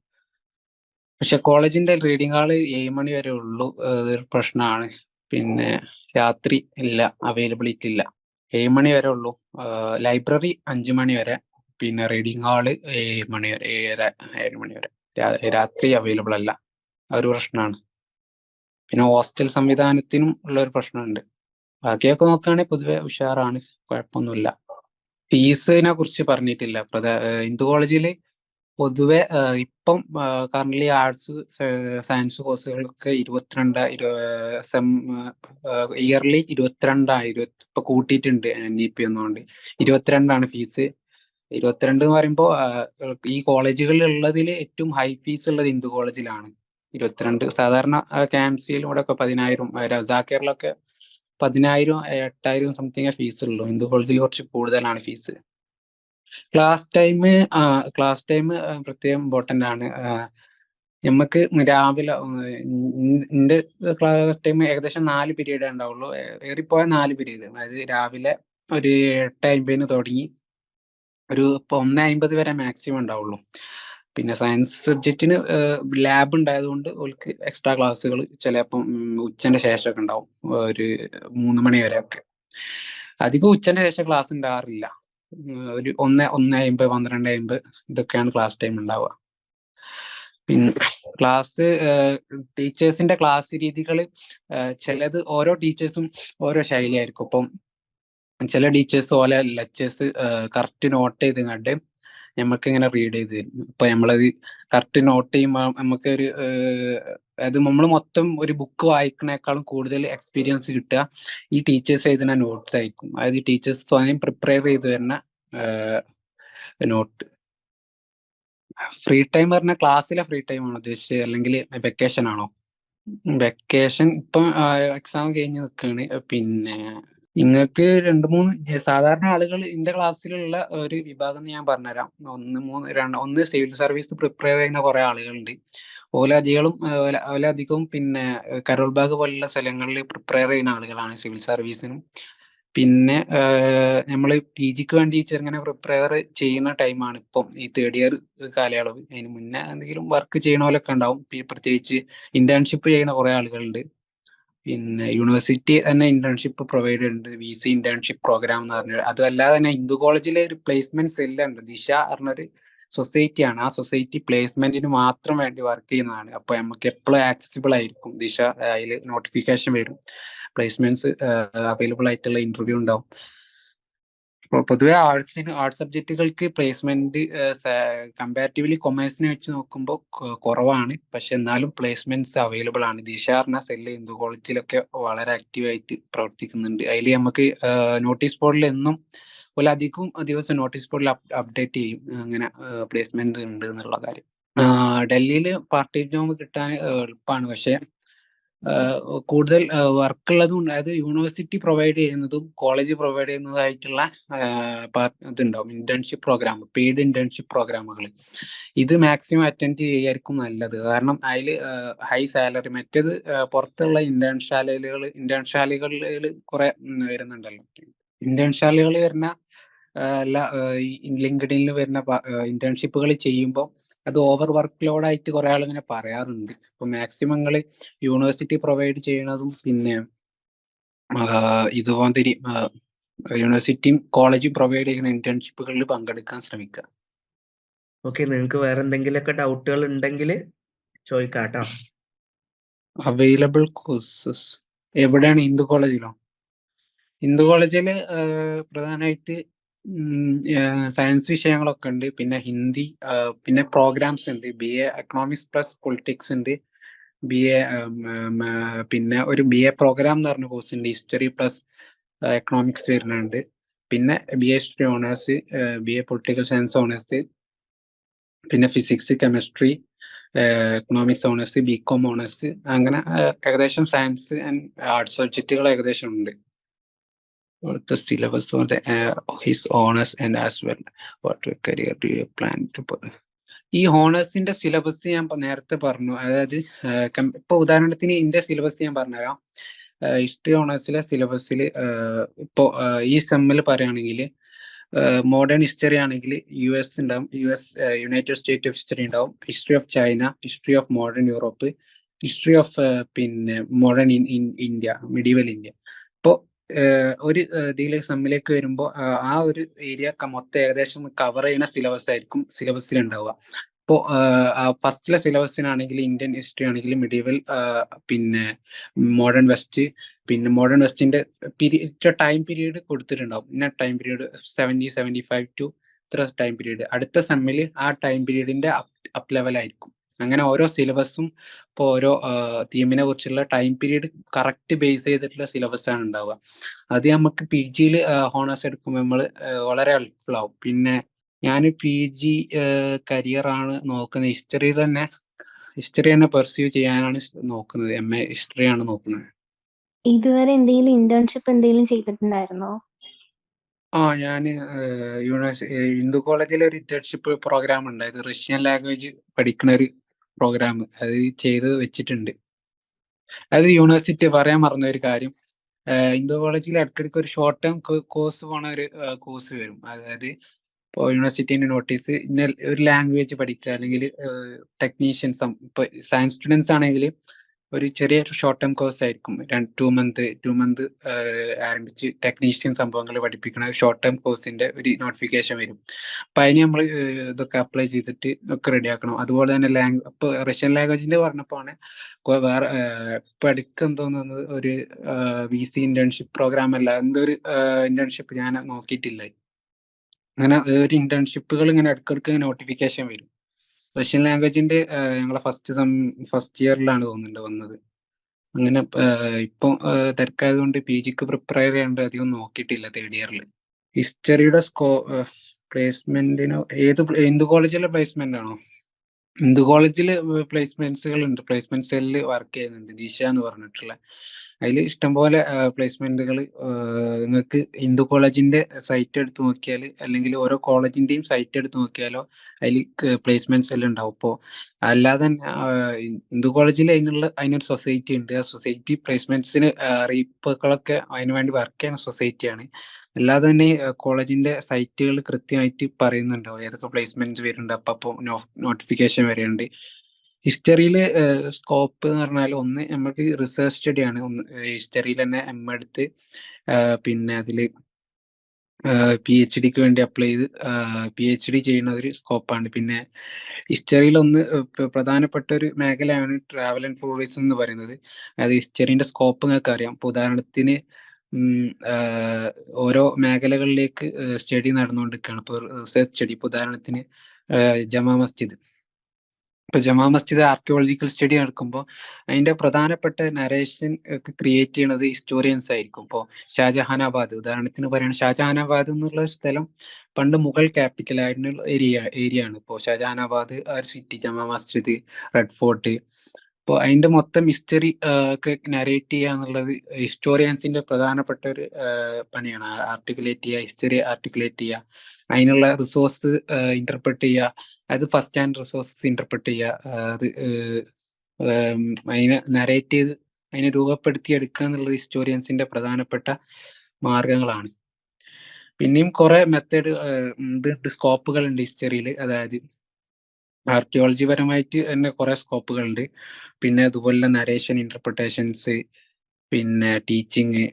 പക്ഷെ കോളേജിന്റെ റീഡിംഗ് ഹാൾ ഏഴ് മണി വരെ ഉള്ളൂ. അതൊരു പ്രശ്നമാണ്. പിന്നെ രാത്രി ഇല്ല. അവൈലബിലിറ്റി ഇല്ല. ഏഴ് മണി വരെ ഉള്ളൂ. ലൈബ്രറി അഞ്ചു മണി വരെ. പിന്നെ റീഡിംഗ് ഹാൾ ഏഴ് മണി വരെ ഏഴര ഏഴ് മണി വരെ. രാത്രി അവൈലബിൾ അല്ല. ഒരു പ്രശ്നമാണ് പിന്നെ ഹോസ്റ്റൽ സംവിധാനത്തിനും ഉള്ള ഒരു പ്രശ്നമുണ്ട്. ബാക്കിയൊക്കെ നോക്കുകയാണെങ്കിൽ പൊതുവെ ഉഷാറാണ്. കുഴപ്പമൊന്നുമില്ല. ഫീസിനെ കുറിച്ച് പറഞ്ഞിട്ടില്ല. പ്രധാ ഹിന്ദു കോളേജിൽ പൊതുവെ ഇപ്പം കറന്റ് ആർട്സ് സയൻസ് കോഴ്സുകൾക്ക് ഇരുപത്തിരണ്ട് സെം ഇയർലി ഇരുപത്തിരണ്ടാണ് ഇരുപത്തി ഇപ്പൊ കൂട്ടിയിട്ടുണ്ട് എൻ ഇ പി ഒന്നുകൊണ്ട് ഇരുപത്തിരണ്ടാണ് ഫീസ്. ഇരുപത്തിരണ്ട് എന്ന് പറയുമ്പോൾ ഈ കോളേജുകളിൽ ഉള്ളതിൽ ഏറ്റവും ഹൈ ഫീസ് ഉള്ളത് ഹിന്ദു കോളേജിലാണ്. ഇരുപത്തിരണ്ട് സാധാരണ ഇവിടെ ഒക്കെ പതിനായിരം റസാക്കേറിലൊക്കെ പതിനായിരം എട്ടായിരം സംതിങ് ഫീസ് ഉള്ളൂ. ഹിന്ദു കോളേജിൽ കുറച്ച് കൂടുതലാണ് fees class time class time പ്രത്യേകം ഇമ്പോർട്ടന്റ് ആണ്. നമുക്ക് രാവിലെ എന്റെ ക്ലാസ് ടൈം ഏകദേശം നാല് പീരീഡ് ഉണ്ടാവുള്ളൂ. ഏറിപ്പോയ നാല് പീരീഡ് അതായത് രാവിലെ ഒരു എട്ട് അമ്പതിന് തുടങ്ങി. ഒരു ഇപ്പൊ 1.50 വരെ മാക്സിമം ഉണ്ടാവുള്ളൂ. പിന്നെ സയൻസ് സബ്ജക്റ്റിന് ലാബ് ഉണ്ടായതുകൊണ്ട് ഓൾക്ക് എക്സ്ട്രാ ക്ലാസ്സുകൾ ചിലപ്പം ഉച്ചന്റെ ശേഷമൊക്കെ ഉണ്ടാവും. ഒരു മൂന്ന് മണി വരെ ഒക്കെ അധികം ഉച്ചന്റെ ശേഷം ക്ലാസ് ഉണ്ടാവാറില്ല. ഒരു 1 1:50 12:50 ഇതൊക്കെയാണ് ക്ലാസ് ടൈം ഉണ്ടാവുക. പിന്നെ ക്ലാസ് ടീച്ചേഴ്സിന്റെ ക്ലാസ് രീതികൾ ചിലത് ഓരോ ടീച്ചേഴ്സും ഓരോ ശൈലിയായിരിക്കും. ഇപ്പം ചില ടീച്ചേഴ്സ് പോലെ ലെക്ചേഴ്സ് കറക്റ്റ് നോട്ട് ചെയ്ത് കണ്ട് നമ്മൾക്ക് ഇങ്ങനെ റീഡ് ചെയ്ത് തരും. ഇപ്പൊ നമ്മളത് കറക്റ്റ് നോട്ട് ചെയ്യുമ്പോൾ നമുക്ക് ഒരു അത് നമ്മൾ മൊത്തം ഒരു ബുക്ക് വായിക്കുന്നേക്കാളും കൂടുതൽ എക്സ്പീരിയൻസ് കിട്ടുക ഈ ടീച്ചേഴ്സ് എഴുതുന്ന നോട്ട്സ് ആയിരിക്കും. അതായത് ടീച്ചേഴ്സ് സ്വയം പ്രിപ്പയർ ചെയ്ത് തരുന്ന നോട്ട്. ഫ്രീ ടൈം പറഞ്ഞ ക്ലാസ്സിലെ ഫ്രീ ടൈം ആണോ ഉദ്ദേശിച്ചത്? അല്ലെങ്കിൽ വെക്കേഷൻ ആണോ? വെക്കേഷൻ ഇപ്പം എക്സാം കഴിഞ്ഞ് നിൽക്കുകയാണ് പിന്നെ ഇങ്ങക്ക് 2, 3 സാധാരണ ആളുകൾ ഇന്റെ ക്ലാസ്സിലുള്ള ഒരു വിഭാഗം ഞാൻ പറഞ്ഞുതരാം. 1, 3 2 1 സിവിൽ സർവീസ് പ്രിപ്പയർ ചെയ്യുന്ന കുറെ ആളുകളുണ്ട്. ഓലധികളും ഓല ഓലധികവും പിന്നെ കരോൾ ബാഗ് പോലുള്ള സ്ഥലങ്ങളിൽ പ്രിപ്പയർ ചെയ്യുന്ന ആളുകളാണ് സിവിൽ സർവീസിനും. പിന്നെ നമ്മൾ പി ജിക്ക് വേണ്ടി ചെറുങ്ങനെ പ്രിപ്പയർ ചെയ്യുന്ന ടൈമാണ് ഇപ്പം ഈ തേർഡ് ഇയർ കാലയളവ്. അതിന് മുന്നേ എന്തെങ്കിലും വർക്ക് ചെയ്യണ പോലൊക്കെ ഉണ്ടാവും. പ്രത്യേകിച്ച് ഇന്റേൺഷിപ്പ് ചെയ്യുന്ന കുറെ ആളുകളുണ്ട്. പിന്നെ യൂണിവേഴ്സിറ്റി തന്നെ ഇന്റേൺഷിപ്പ് പ്രൊവൈഡ് ചെയ്യുന്നുണ്ട്. വി സി ഇന്റേൺഷിപ്പ് പ്രോഗ്രാം എന്ന് പറഞ്ഞത് അതല്ലാതെ തന്നെ ഹിന്ദു കോളേജിലെ ഒരു പ്ലേസ്മെന്റ് സെല്ല് ഉണ്ട്. ദിശ പറഞ്ഞൊരു സൊസൈറ്റിയാണ്. ആ സൊസൈറ്റി പ്ലേസ്മെന്റിന് മാത്രം വേണ്ടി വർക്ക് ചെയ്യുന്നതാണ്. അപ്പൊ നമുക്ക് എപ്പോഴും ആക്സസിബിൾ ആയിരിക്കും. ദിശ അതിൽ നോട്ടിഫിക്കേഷൻ വരും. പ്ലേസ്മെന്റ്സ് അവൈലബിൾ ആയിട്ടുള്ള ഇന്റർവ്യൂ ഉണ്ടാവും. പൊ പൊതുവെ ആർട്സിന് ആർട്സ് സബ്ജക്റ്റുകൾക്ക് പ്ലേസ്മെന്റ് കമ്പാരിറ്റീവ്ലി കൊമേഴ്സിനെ വെച്ച് നോക്കുമ്പോൾ കുറവാണ്. പക്ഷെ എന്നാലും പ്ലേസ്മെന്റ്സ് അവൈലബിൾ ആണ്. ദിശ പറഞ്ഞ സെല്ല് ഹിന്ദു കോളേജിലൊക്കെ വളരെ ആക്റ്റീവ് ആയിട്ട് പ്രവർത്തിക്കുന്നുണ്ട്. അതിൽ നമുക്ക് നോട്ടീസ് ബോർഡിൽ എന്നും ഓലധികവും ദിവസം നോട്ടീസ് ബോർഡിൽ അപ്ഡേറ്റ് ചെയ്യും. അങ്ങനെ പ്ലേസ്മെന്റ് ഉണ്ട് എന്നുള്ള കാര്യം. ഡൽഹിയിൽ പാർട്ടി ജോബ് കിട്ടാൻ എളുപ്പമാണ്. പക്ഷെ കൂടുതൽ വർക്ക് ഉള്ളതും അതായത് യൂണിവേഴ്സിറ്റി പ്രൊവൈഡ് ചെയ്യുന്നതും കോളേജ് പ്രൊവൈഡ് ചെയ്യുന്നതായിട്ടുള്ള ഇതുണ്ടാവും ഇന്റേൺഷിപ്പ് പ്രോഗ്രാം പെയ്ഡ് ഇന്റേൺഷിപ്പ് പ്രോഗ്രാമുകൾ. ഇത് മാക്സിമം അറ്റൻഡ് ചെയ്യായിരിക്കും നല്ലത്. കാരണം അതിൽ ഹൈ സാലറി മറ്റേത് പുറത്തുള്ള ഇന്റേൺശാലകൾ ഇന്റേൺശാലകളിൽ കുറെ വരുന്നുണ്ടല്ലോ. ഇന്റേൺശാലകൾ വരുന്ന അല്ല ലിങ്ക്ഡിനിൽ വരുന്ന ഇന്റേൺഷിപ്പുകൾ ചെയ്യുമ്പോൾ അത് ഓവർ വർക്ക് ലോഡ് ആയിട്ട് കുറെ ആൾ ഇങ്ങനെ പറയാറുണ്ട്. ഇപ്പൊ മാക്സിമം യൂണിവേഴ്സിറ്റി പ്രൊവൈഡ് ചെയ്യണതും പിന്നെ ഇതുപോലെ യൂണിവേഴ്സിറ്റിയും കോളേജും പ്രൊവൈഡ് ചെയ്യുന്ന ഇന്റേൺഷിപ്പുകളിൽ പങ്കെടുക്കാൻ ശ്രമിക്കുക. ഓക്കെ നിങ്ങൾക്ക് വേറെ എന്തെങ്കിലുമൊക്കെ ഡൗട്ടുകൾ ഉണ്ടെങ്കിൽ ചോദിക്കാട്ടോ അവൈലബിൾ കോഴ്സസ് എവിടെയാണ് ഹിന്ദു കോളേജിലോ? ഹിന്ദു കോളേജിൽ പ്രധാനമായിട്ട് സയൻസ് വിഷയങ്ങളൊക്കെ ഉണ്ട്. പിന്നെ ഹിന്ദി പിന്നെ പ്രോഗ്രാംസ് ഉണ്ട്. B A economics plus politics ഉണ്ട്. ബി എ പിന്നെ ഒരു ബി എ പ്രോഗ്രാം എന്ന് പറഞ്ഞ കോഴ്സ് ഉണ്ട്. ഹിസ്റ്ററി പ്ലസ് എക്കണോമിക്സ് വരുന്നുണ്ട്. പിന്നെ B A history honours, B A political science honours, പിന്നെ physics, chemistry, economics honours, B com honours അങ്ങനെ ഏകദേശം സയൻസ് ആൻഡ് ആർട്സ് സബ്ജക്റ്റുകൾ ഏകദേശം ഉണ്ട്. The syllabus or the uh, his honors and as well what career do you plan to ഈ ഹോണേഴ്സിന്റെ സിലബസ് ഞാൻ നേരത്തെ പറഞ്ഞു. അതായത് ഇപ്പൊ ഉദാഹരണത്തിന് ഇതിന്റെ സിലബസ് ഞാൻ പറഞ്ഞുതരാം. ഹിസ്റ്ററി ഓണേഴ്സിലെ സിലബസിൽ ഇപ്പോ ഈ സെമ്മിൽ പറയുകയാണെങ്കിൽ മോഡേൺ ഹിസ്റ്ററി ആണെങ്കിൽ യു എസ് ഉണ്ടാവും U S united state of history ഉണ്ടാവും history of China history of modern Europe history of പിന്നെ മോഡേൺ ഇന്ത്യ മിഡീവൽ ഇന്ത്യ ഇപ്പോൾ ഒരു ഇതിലേക്ക് സെമ്മിലേക്ക് വരുമ്പോൾ ആ ഒരു ഏരിയ മൊത്തം ഏകദേശം കവർ ചെയ്യുന്ന സിലബസ് ആയിരിക്കും സിലബസിൽ ഉണ്ടാവുക ഇപ്പോൾ ഫസ്റ്റിലെ സിലബസിനാണെങ്കിൽ ഇന്ത്യൻ ഹിസ്റ്ററി ആണെങ്കിൽ മിഡീവൽ പിന്നെ മോഡേൺ വെസ്റ്റ് പിന്നെ മോഡേൺ വെസ്റ്റിന്റെ ടൈം പീരീഡ് കൊടുത്തിട്ടുണ്ടാവും. ഇന്ന time period seventy seventy five to ഇത്ര ടൈം പീരീഡ് അടുത്ത സെമ്മിൽ ആ ടൈം പീരീഡിന്റെ അപ് ലെവൽ ആയിരിക്കും. അങ്ങനെ ഓരോ സിലബസും ഇപ്പോൾ ഓരോ തീമിനെ കുറിച്ചുള്ള ടൈം പീരീഡ് കറക്റ്റ് ബേസ് ചെയ്തിട്ടുള്ള സിലബസ് ആണ് ഉണ്ടാവുക. അത് നമുക്ക് പി ജിയിൽ ഹോണേഴ്സ് എടുക്കുമ്പോൾ നമ്മൾ വളരെ ഹെൽപ്ഫുൾ ആവും. പിന്നെ ഞാൻ പി ജി കരിയർ ആണ് നോക്കുന്നത്. ഹിസ്റ്ററി തന്നെ ഹിസ്റ്ററി തന്നെ പെർസ്യൂ ചെയ്യാനാണ് നോക്കുന്നത്. എം എ ഹിസ്റ്ററി ആണ് നോക്കുന്നത്. ഇതുവരെ എന്തെങ്കിലും ഇന്റേൺഷിപ്പ് എന്തെങ്കിലും ചെയ്തിട്ടുണ്ടായിരുന്നോ? ആ ഞാൻ യൂണിവേഴ്സിറ്റി ഹിന്ദു കോളേജിൽ ഒരു ഇന്റേൺഷിപ്പ് പ്രോഗ്രാം ഉണ്ടായത് റഷ്യൻ ലാംഗ്വേജ് പഠിക്കുന്ന ഒരു പ്രോഗ്രാം അത് ചെയ്ത് വെച്ചിട്ടുണ്ട്. അത് യൂണിവേഴ്സിറ്റി പറയാൻ മറന്ന ഒരു കാര്യം. ഹിന്ദു കോളേജിൽ ഇടയ്ക്കിടയ്ക്ക് ഒരു ഷോർട്ട് ടേം കോഴ്സ് പോണ ഒരു കോഴ്സ് വരും. അതായത് ഇപ്പോൾ നോട്ടീസ് ഇന്ന ഒരു ലാംഗ്വേജ് പഠിക്കുക അല്ലെങ്കിൽ ടെക്നീഷ്യൻസ് ഇപ്പൊ സയൻസ് സ്റ്റുഡൻസ് ആണെങ്കിൽ ഒരു ചെറിയ ഷോർട്ട് ടേം കോഴ്സ് ആയിരിക്കും. രണ്ട് ടു മന്ത് ടു മന്ത് ആരംഭിച്ച് ടെക്നീഷ്യൻ സംഭവങ്ങൾ പഠിപ്പിക്കുന്ന ഷോർട്ട് ടേം കോഴ്സിന്റെ ഒരു നോട്ടിഫിക്കേഷൻ വരും. അപ്പം അതിന് നമ്മൾ ഇതൊക്കെ അപ്ലൈ ചെയ്തിട്ട് ഒക്കെ റെഡി ആക്കണം. അതുപോലെ തന്നെ ലാംഗ് ഇപ്പോൾ റഷ്യൻ ലാംഗ്വേജിന്റെ പറഞ്ഞപ്പോൾ ആണ് വേറെ ഇപ്പം അടുക്കം തോന്നുന്നത് ഒരു വി സി ഇന്റേൺഷിപ്പ് പ്രോഗ്രാം അല്ല എന്തൊരു ഇന്റേൺഷിപ്പ് ഞാൻ നോക്കിയിട്ടില്ല. അങ്ങനെ ഒരു ഇന്റേൺഷിപ്പുകൾ ഇങ്ങനെ ഇടയ്ക്കിടയ്ക്ക് നോട്ടിഫിക്കേഷൻ വരും. റഷ്യൻ ലാംഗ്വേജിന്റെ ഞങ്ങളെ ഫസ്റ്റ് ഫസ്റ്റ് ഇയറിലാണ് തോന്നുന്നുണ്ട് വന്നത്. അങ്ങനെ ഇപ്പം തിരക്കായതുകൊണ്ട് പി ജിക്ക് പ്രിപ്പയർ ചെയ്യാണ്ട് അധികം നോക്കിയിട്ടില്ല തേർഡ് ഇയറിൽ ഹിസ്റ്ററിയുടെ സ്കോ പ്ലേസ്മെന്റിനോ ഏത് ഹിന്ദു കോളേജിലെ പ്ലേസ്മെന്റ് ആണോ? ഹിന്ദു കോളേജിൽ പ്ലേസ്മെന്റ്സുകൾ ഉണ്ട് പ്ലേസ്മെന്റ് സെല്ലിൽ വർക്ക് ചെയ്യുന്നുണ്ട്. ദിശ എന്ന് പറഞ്ഞിട്ടുള്ള. അതിൽ ഇഷ്ടംപോലെ പ്ലേസ്മെന്റുകൾ നിങ്ങൾക്ക് ഹിന്ദു കോളേജിന്റെ സൈറ്റ് എടുത്ത് നോക്കിയാൽ അല്ലെങ്കിൽ ഓരോ കോളേജിന്റെയും സൈറ്റ് എടുത്ത് നോക്കിയാലോ അതിൽ പ്ലേസ്മെന്റ് എല്ലാം ഉണ്ടാവും. ഇപ്പോൾ അല്ലാതെ തന്നെ ഹിന്ദു കോളേജിൽ അതിനുള്ള അതിനൊരു സൊസൈറ്റി ഉണ്ട്. ആ സൊസൈറ്റി പ്ലേസ്മെന്റ്സിന് അറിയിപ്പുകളൊക്കെ അതിനു വേണ്ടി വർക്ക് ചെയ്യുന്ന സൊസൈറ്റിയാണ് അല്ലാതെ തന്നെ കോളേജിന്റെ സൈറ്റുകൾ കൃത്യമായിട്ട് പറയുന്നുണ്ടാവും. ഏതൊക്കെ പ്ലേസ്മെന്റ്സ് വരുന്നുണ്ട്. അപ്പം അപ്പോൾ നോട്ടിഫിക്കേഷൻ വരുന്നുണ്ട് ഹിസ്റ്ററിയിൽ സ്കോപ്പ് എന്ന് പറഞ്ഞാൽ ഒന്ന് നമ്മൾക്ക് റിസർച്ച് സ്റ്റഡി ആണ്. ഒന്ന് ഹിസ്റ്ററിയിൽ തന്നെ എം എടുത്ത് പിന്നെ അതിൽ പി എച്ച് ഡിക്ക് വേണ്ടി അപ്ലൈ ചെയ്ത് പി എച്ച് ഡി ചെയ്യുന്ന ഒരു സ്കോപ്പാണ് പിന്നെ ഹിസ്റ്ററിയിൽ ഒന്ന് പ്ര- പ്രധാനപ്പെട്ട ഒരു മേഖലയാണ് ട്രാവൽ ആൻഡ് ടൂറിസം എന്ന് പറയുന്നത്. അതായത് ഹിസ്റ്ററിന്റെ സ്കോപ്പ് നിങ്ങൾക്ക് അറിയാം. ഇപ്പൊ ഉദാഹരണത്തിന് ഓരോ മേഖലകളിലേക്ക് സ്റ്റഡി നടന്നുകൊണ്ടിരിക്കുകയാണ്. ഇപ്പോൾ റിസർച്ച് സ്റ്റഡി ഇപ്പോൾ ഉദാഹരണത്തിന് ജമാ മസ്ജിദ്. ഇപ്പൊ ജമാ മസ്ജിദ് ആർക്കിയോളജിക്കൽ സ്റ്റഡി നടക്കുമ്പോൾ അതിന്റെ പ്രധാനപ്പെട്ട നരേഷൻ ഒക്കെ ക്രിയേറ്റ് ചെയ്യണത് ഹിസ്റ്റോറിയൻസ് ആയിരിക്കും. ഇപ്പോൾ ഷാജഹാനാബാദ് ഉദാഹരണത്തിന് പറയുകയാണ് ഷാജഹാനാബാദ് എന്നുള്ള സ്ഥലം പണ്ട് മുഗൾ ക്യാപിറ്റൽ ആയിട്ടുള്ള ഏരിയ ഏരിയ ആണ്. ഇപ്പോൾ ഷാജഹാനാബാദ് ആ city Jama Masjid red fort. അപ്പോൾ അതിന്റെ മൊത്തം ഹിസ്റ്ററി ഒക്കെ നരേറ്റ് ചെയ്യുക എന്നുള്ളത് ഹിസ്റ്റോറിയൻസിന്റെ പ്രധാനപ്പെട്ട ഒരു പണിയാണ്. ആർട്ടിക്കുലേറ്റ് ചെയ്യുക ഹിസ്റ്ററി ആർട്ടിക്കുലേറ്റ് ചെയ്യുക. അതിനുള്ള റിസോഴ്സ് ഇന്റർപ്രറ്റ് ചെയ്യുക. അത് ഫസ്റ്റ് ഹാൻഡ് റിസോഴ്സസ് ഇന്റർപ്രറ്റ് ചെയ്യുക അത് അതിനെ നരേറ്റ് ചെയ്ത് അതിനെ രൂപപ്പെടുത്തി എടുക്കുക എന്നുള്ളത് ഹിസ്റ്റോറിയൻസിന്റെ പ്രധാനപ്പെട്ട മാർഗങ്ങളാണ്. പിന്നെയും കുറെ മെത്തേഡ് ഉണ്ട് സ്കോപ്പുകൾ ഉണ്ട് ഹിസ്റ്ററിയിൽ അതായത് ആർക്കിയോളജി പരമായിട്ട് തന്നെ കുറെ സ്കോപ്പുകൾ ഉണ്ട് പിന്നെ അതുപോലെ നരേഷൻ ഇന്റർപ്രിട്ടേഷൻസ് പിന്നെ ടീച്ചിങ്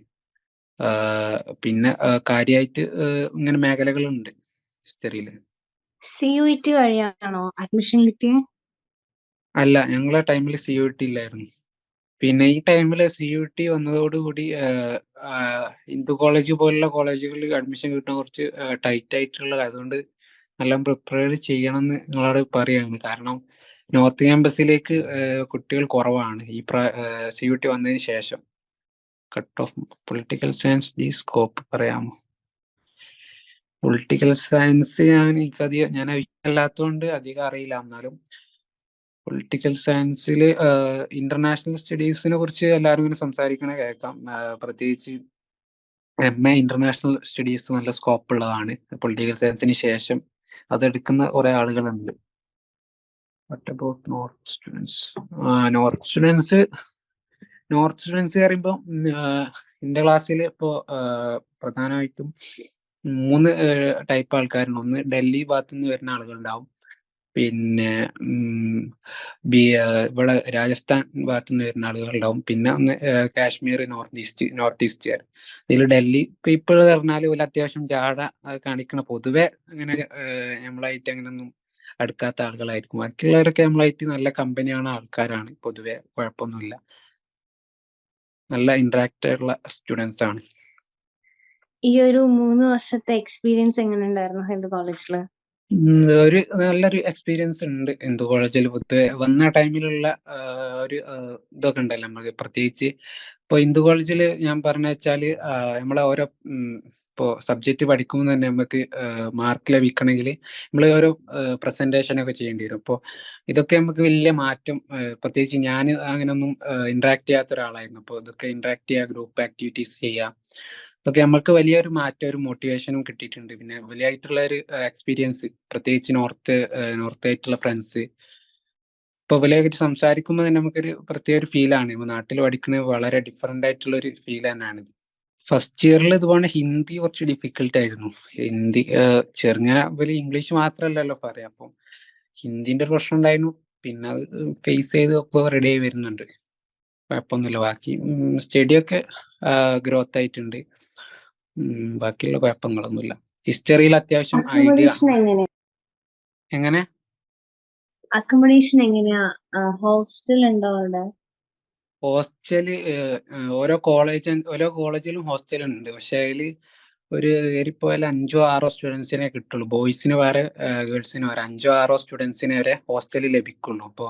പിന്നെ കാര്യമായിട്ട് ഇങ്ങനെ മേഖലകളുണ്ട് ഹിസ്റ്ററിയിൽ സി ടി വഴിയാണോ അഡ്മിഷൻ കിട്ടിയേ? അല്ല ഞങ്ങളെ ടൈമിൽ സി യു ടി ഇല്ലായിരുന്നു. പിന്നെ ഈ ടൈമിൽ സി യു ടി വന്നതോടുകൂടി ആഹ് ആഹ് ഹിന്ദു കോളേജ് പോലുള്ള കോളേജുകളിൽ അഡ്മിഷൻ കിട്ടാൻ കുറച്ച് ടൈറ്റ് ആയിട്ടുള്ള അതുകൊണ്ട് നല്ല പ്രിപ്പയർ ചെയ്യണം എന്ന് നിങ്ങളോട് പറയാണ് കാരണം നോർത്ത് ക്യാമ്പസിലേക്ക് കുട്ടികൾ കുറവാണ്. ഈ സി യു ടി വന്നതിന് ശേഷം. Cut off political science the scope പറയാമോ? പൊളിറ്റിക്കൽ സയൻസ് ഞാൻ എനിക്കധികം ഞാൻ അല്ലാത്തതുകൊണ്ട് അധികം അറിയില്ല. എന്നാലും പൊളിറ്റിക്കൽ സയൻസിൽ ഇന്റർനാഷണൽ സ്റ്റഡീസിനെ കുറിച്ച് എല്ലാവരും ഇങ്ങനെ സംസാരിക്കണ കേൾക്കാം. പ്രത്യേകിച്ച് എം എ ഇന്റർനാഷണൽ സ്റ്റഡീസ് നല്ല സ്കോപ്പ് ഉള്ളതാണ്. പൊളിറ്റിക്കൽ സയൻസിന് ശേഷം അതെടുക്കുന്ന കുറെ ആളുകളുണ്ട്. What about north students north students north students പറയുമ്പോൾ എന്റെ ക്ലാസ്സിൽ ഇപ്പോൾ പ്രധാനമായിട്ടും മൂന്ന് ടൈപ്പ് ആൾക്കാരുണ്ട്. ഒന്ന് ഡൽഹി ഭാഗത്തു നിന്ന് വരുന്ന ആളുകളുണ്ടാവും. പിന്നെ ഇവിടെ രാജസ്ഥാൻ ഭാഗത്തു നിന്ന് വരുന്ന ആളുകളുണ്ടാവും. പിന്നെ ഒന്ന് കാശ്മീർ നോർത്ത് ഈസ്റ്റ് നോർത്ത് ഈസ്റ്റുകാർ ഇതിൽ ഡൽഹി പീപ്പിൾ പറഞ്ഞാൽ ഒരു അത്യാവശ്യം ജാട കാണിക്കണ പൊതുവെ അങ്ങനെ നമ്മളായിട്ട് അങ്ങനെയൊന്നും അടുക്കാത്ത ആളുകളായിരിക്കും. ബാക്കിയുള്ളവരൊക്കെ നമ്മളായിട്ട് നല്ല കമ്പനിയാണ് ആൾക്കാരാണ്. പൊതുവെ കുഴപ്പമൊന്നുമില്ല. നല്ല ഇന്ററാക്റ്റ് ആയിട്ടുള്ള സ്റ്റുഡൻസ് ആണ്. ഈ ഒരു മൂന്ന് വർഷത്തെ എക്സ്പീരിയൻസ് എങ്ങനെ ഉണ്ടായിരുന്നു ഹിന്ദു കോളേജിൽ ഒരു നല്ലൊരു എക്സ്പീരിയൻസ് ഉണ്ട് ഹിന്ദു കോളേജിൽ പൊതുവെ വന്ന ടൈമിലുള്ള ഒരു ഇതൊക്കെ ഉണ്ടല്ലോ നമുക്ക് പ്രത്യേകിച്ച് ഇപ്പോൾ ഹിന്ദു കോളേജിൽ ഞാൻ പറഞ്ഞ വെച്ചാൽ നമ്മളെ ഓരോ ഇപ്പോൾ സബ്ജക്റ്റ് പഠിക്കുമ്പോൾ തന്നെ നമുക്ക് മാർക്ക് ലഭിക്കണമെങ്കിൽ നമ്മൾ ഓരോ പ്രസന്റേഷൻ ഒക്കെ ചെയ്യേണ്ടി വരും. അപ്പോൾ ഇതൊക്കെ നമുക്ക് വലിയ മാറ്റം പ്രത്യേകിച്ച് ഞാൻ അങ്ങനെയൊന്നും ഇന്ററാക്ട് ചെയ്യാത്ത ഒരാളായിരുന്നു. അപ്പോൾ ഇതൊക്കെ ഇന്ററാക്ട് ചെയ്യുക ഗ്രൂപ്പ് ആക്ടിവിറ്റീസ് ചെയ്യുക ഇതൊക്കെ നമ്മൾക്ക് വലിയൊരു മാറ്റം ഒരു മോട്ടിവേഷനും കിട്ടിയിട്ടുണ്ട്. പിന്നെ വലിയായിട്ടുള്ള ഒരു എക്സ്പീരിയൻസ് പ്രത്യേകിച്ച് നോർത്ത് നോർത്ത് ആയിട്ടുള്ള ഫ്രണ്ട്സ് ഇപ്പൊ വലിയ സംസാരിക്കുമ്പോൾ തന്നെ നമുക്കൊരു പ്രത്യേക ഒരു ഫീലാണ് നാട്ടിൽ പഠിക്കുന്നത് വളരെ ഡിഫറെന്റ് ആയിട്ടുള്ള ഒരു ഫീൽ തന്നെയാണ് ഇത്. ഫസ്റ്റ് ഇയറിൽ ഇതുപോലെ ഹിന്ദി കുറച്ച് ഡിഫിക്കൽട്ട് ആയിരുന്നു. ഹിന്ദി ചെറുങ്ങനെ വലിയ ഇംഗ്ലീഷ് മാത്രമല്ലല്ലോ പറയാം. അപ്പം ഹിന്ദിന്റെ ഒരു പ്രശ്നം ഉണ്ടായിരുന്നു. പിന്നെ അത് ഫേസ് ചെയ്ത് ഒക്കെ റെഡി ആയി വരുന്നുണ്ട്. കുഴപ്പമൊന്നുമില്ല. ബാക്കി സ്റ്റഡി ഒക്കെ ഗ്രോത്ത് ആയിട്ടുണ്ട്. ബാക്കിയുള്ള കുഴപ്പങ്ങളൊന്നുമില്ല. ഹിസ്റ്ററിയിൽ അത്യാവശ്യം ഐഡിയ എങ്ങനെ? അക്കോമഡേഷൻ എങ്ങനെയാ? ഹോസ്റ്റൽ ഉണ്ടോ അവിടെ? ഹോസ്റ്റൽ ഓരോ കോളേജ് ഓരോ കോളേജിലും ഹോസ്റ്റൽ ഉണ്ട്. പക്ഷെ അതിൽ ഒരു ഏറിപ്പോയാൽ അഞ്ചോ ആറോ സ്റ്റുഡൻസിനെ കിട്ടുള്ളൂ. ബോയ്സിന് വേറെ ഗേൾസിന് വേറെ അഞ്ചോ ആറോ സ്റ്റുഡൻസിനെ വരെ ഹോസ്റ്റലിൽ ലഭിക്കുള്ളൂ. അപ്പോൾ